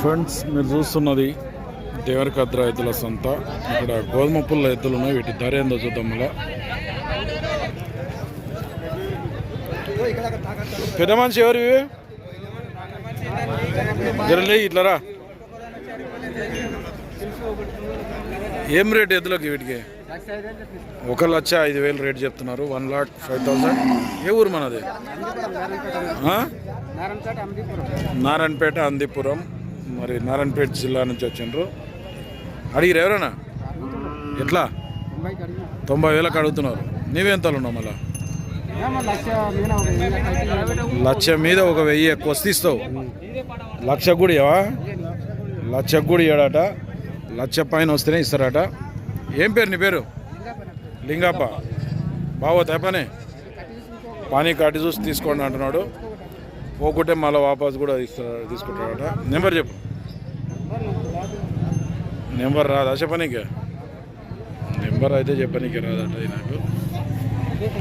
Friends మీరు చూస్తున్నది దేవరకద్ర ఎద్దుల సంత. ఇక్కడ గోధుమ పుల్ల ఎద్దులు ఉన్నాయి. వీటి ధర ఏందో చూద్దాం మళ్ళా. పెద్ద మనిషి ఎవరు ఇవి? జరలే ఇట్లరా? ఏం రేట్ ఎద్దులకి వీటికి? ఒక లక్ష ఐదు వేలు రేట్ చెప్తున్నారు. One lakh five thousand. ఏ ఊరు మనది? ఆ? నారాయణపేట అందిపురం మరి నారాయణపేట జిల్లా నుంచి వచ్చిండ్రు. అడిగిరు ఎవరైనా? ఎట్లా? తొంభై వేలకు అడుగుతున్నారు. నీవెంతలు ఉన్నావు మళ్ళా? లక్ష మీద ఒక వెయ్యి ఎక్కువ వస్తే ఇస్తావు. లక్ష కూడా ఇవ్వవా లక్ష కూడా ఇవ్వడట లక్ష పైన వస్తేనే ఇస్తారట. ఏం పేరు నీ పేరు? లింగప్ప. బావోతా పని పానీ కట్టి చూసి తీసుకోండి అంటున్నాడు. పోకుంటే మళ్ళీ వాపస్ కూడా ఇస్తా తీసుకుంటాడట. నెంబర్ చెప్పు. నెంబర్ రాదా? చెప్పనీకే. నెంబర్ అయితే చెప్పనీకే రాదట నాకు